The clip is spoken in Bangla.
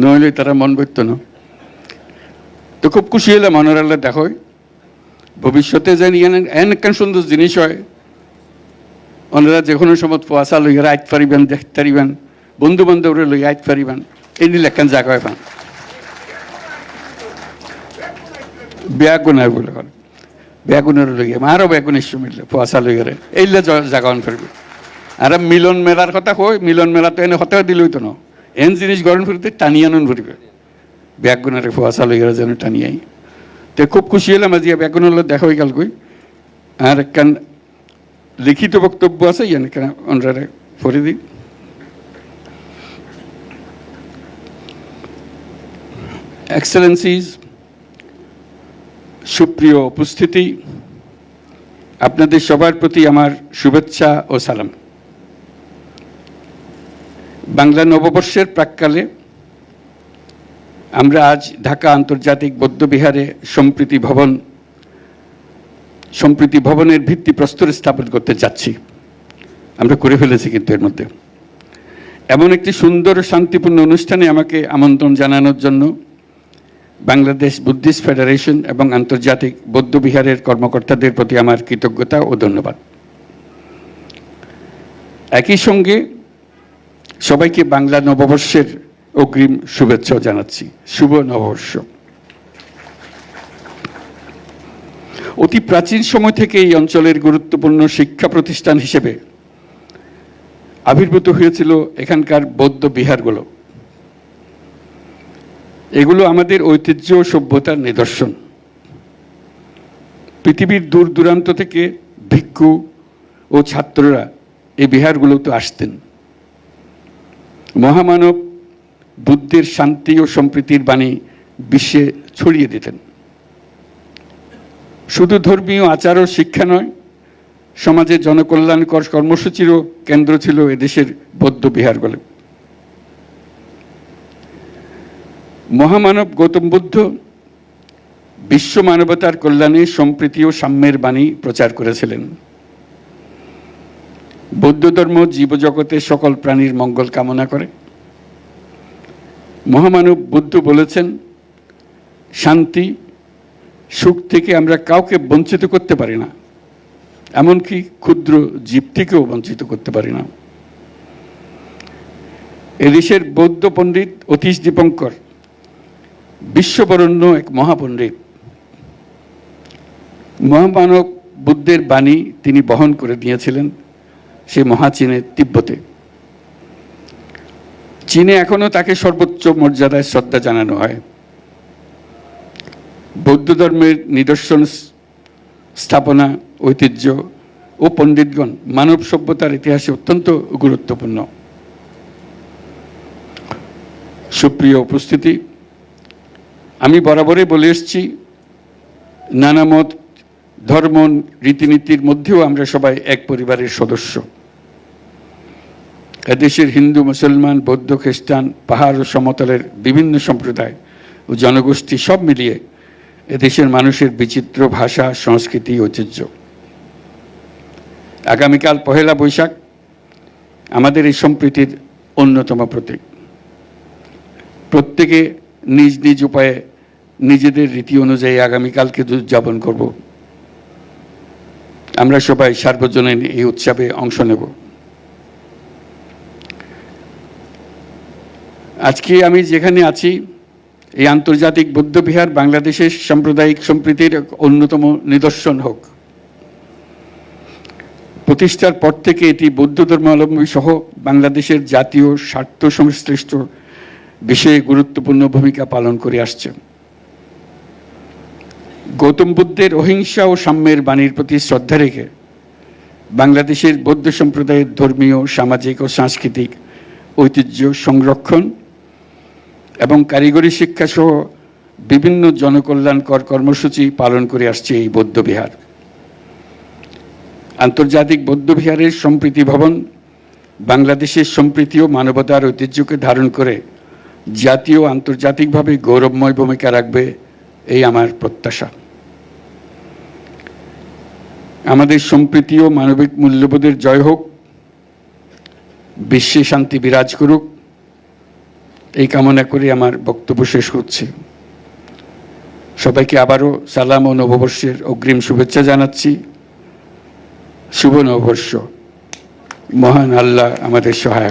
নইলে তারা মন বইত না। তো খুব খুশি হলাম অনারাল্লা দেখো ভবিষ্যতে যেন এন একখান সুন্দর জিনিস হয়। ওনারা যে কোনো সময় পয়সা লইয়া আইত পারিবেন দেখতে পারিবেন বন্ধু বান্ধবরে লই আইত পারিবেন এই নিলে একখান জায়গা হয় পান বেগুনের বলে করে বেগুনের লইয়া আরও বেগুনের মিললে পয়সা লইয়া এইলে জায়গা অন করবে আর মিলন মেলার কথা কই মিলন মেলা তো এনে হতে দিলই তো না। এন জিনিস গরম ফুরিতে টানিয়ে আনন ফুরিবে ব্যাগুনের পয়সা লইয়া যেন টানিয়াই তো খুব খুশি হলাম আজি ব্যাগুনের দেখা হয়ে গেল কই? আর একখান লিখিত বক্তব্য আছে, ইয়ান অনরারে পড়ে দিই। এক্সেলেন্সিজ সুপ্রিয় উপস্থিতি, আপনাদের সবার প্রতি আমার শুভেচ্ছা ও সালাম। বাংলা নববর্ষের প্রাককালে আমরা আজ ঢাকা আন্তর্জাতিক বৌদ্ধবিহারে সম্প্রীতি ভবন, সম্প্রীতি ভবনের ভিত্তি প্রস্তর স্থাপন করতে যাচ্ছি। আমরা করে ফেলেছি কিন্তু এর মধ্যে। এমন একটি সুন্দর শান্তিপূর্ণ অনুষ্ঠানে আমাকে আমন্ত্রণ জানানোর জন্য বাংলাদেশ বুদ্ধিস্ট ফেডারেশন এবং আন্তর্জাতিক বৌদ্ধ বিহারের কর্মকর্তাদের প্রতি আমার কৃতজ্ঞতা ও ধন্যবাদ। একই সঙ্গে সবাইকে বাংলা নববর্ষের অগ্রিম শুভেচ্ছা জানাচ্ছি। শুভ নববর্ষ। অতি প্রাচীন সময় থেকে এই অঞ্চলের গুরুত্বপূর্ণ শিক্ষা প্রতিষ্ঠান হিসেবে আবির্ভূত হয়েছিল এখানকার বৌদ্ধ বিহারগুলো। এগুলো আমাদের ঐতিহ্য ও সভ্যতার নিদর্শন। পৃথিবীর দূর দূরান্ত থেকে ভিক্ষু ও ছাত্ররা এই বিহারগুলোতে আসতেন। মহামানব বুদ্ধের শান্তি ও সম্প্রীতির বাণী বিশ্বে ছড়িয়ে দিতেন। শুধু ধর্মীয় আচার ও শিক্ষা নয়, সমাজে জনকল্যাণকর কর্মসূচিরও কেন্দ্র ছিল এদেশের বৌদ্ধ বিহারগুলো। মহামানব গৌতম বুদ্ধ বিশ্ব মানবতার কল্যাণে সম্প্রীতি ও সাম্যের বাণী প্রচার করেছিলেন। বৌদ্ধ ধর্ম জীবজগতের সকল প্রাণীর মঙ্গল কামনা করে। মহামানব বুদ্ধ বলেছেন, শান্তি, সুখ থেকে আমরা কাউকে বঞ্চিত করতে পারি না, এমনকি ক্ষুদ্র জীব থেকেও বঞ্চিত করতে পারি না। এদেশের বৌদ্ধ পণ্ডিত অতীশ দীপঙ্কর, বিশ্ববরণ্য এক মহাপণ্ডিত। মহামানব বুদ্ধের বাণী তিনি বহন করে দিয়েছিলেন। সে মহাচীনের তিব্বতে। চীনে এখনও তাকে সর্বোচ্চ মর্যাদায় শ্রদ্ধা জানানো হয়। বৌদ্ধ ধর্মের নিদর্শন স্থাপনা, ঐতিহ্য ও পণ্ডিতগণ মানব সভ্যতার ইতিহাসে অত্যন্ত গুরুত্বপূর্ণ। সুপ্রিয় উপস্থিতি, আমি বরাবরই বলে এসছি, নানা মত, ধর্ম, রীতিনীতির মধ্যেও আমরা সবাই এক পরিবারের সদস্য। এদেশের হিন্দু, মুসলমান, বৌদ্ধ, খ্রিস্টান, পাহাড় ও সমতলের বিভিন্ন সম্প্রদায় ও জনগোষ্ঠী সব মিলিয়ে এদেশের মানুষের বিচিত্র ভাষা, সংস্কৃতি, ঐতিহ্য। আগামীকাল পহেলা বৈশাখ আমাদের এই সম্প্রীতির অন্যতম প্রতীক। প্রত্যেকে নিজ নিজ উপায়ে নিজেদের রীতি অনুযায়ী আগামীকালকে উদযাপন করব। আমরা সবাই সার্বজনীন এই উৎসবে অংশ নেব। আজকে আমি যেখানে আছি, এই আন্তর্জাতিক বৌদ্ধবিহার বাংলাদেশের সাম্প্রদায়িক সম্প্রীতির অন্যতম নিদর্শন হোক। প্রতিষ্ঠার পর থেকে এটি বৌদ্ধ ধর্মাবলম্বী সহ বাংলাদেশের জাতীয় স্বার্থ সংশ্লিষ্ট বিষয়ে গুরুত্বপূর্ণ ভূমিকা পালন করে আসছে। গৌতম বুদ্ধের অহিংসা ও সাম্যের বাণীর প্রতি শ্রদ্ধা রেখে বাংলাদেশের বৌদ্ধ সম্প্রদায়ের ধর্মীয়, সামাজিক ও সাংস্কৃতিক ঐতিহ্য সংরক্ষণ এবং কারিগরি শিক্ষা সহ বিভিন্ন জনকল্যাণকর কর্মসূচি পালন করে আসছে এই বৌদ্ধ বিহার। আন্তর্জাতিক বৌদ্ধ বিহারের সম্প্রীতি ভবন বাংলাদেশের সম্প্রীতি ও মানবতার ঐতিহ্যকে ধারণ করে জাতীয় আন্তর্জাতিকভাবে গৌরবময় ভূমিকা রাখবে এই আমার প্রত্যাশা। আমাদের সম্প্রীতি ও মানবিক মূল্যবোধের জয় হোক, বিশ্বে শান্তি বিরাজ করুক এই কামনা করে আমার বক্তব্য শেষ করছি। সবাইকে আবারও সালাম ও নববর্ষের অগ্রিম শুভেচ্ছা জানাচ্ছি। শুভ নববর্ষ। মহান আল্লাহ আমাদের সহায়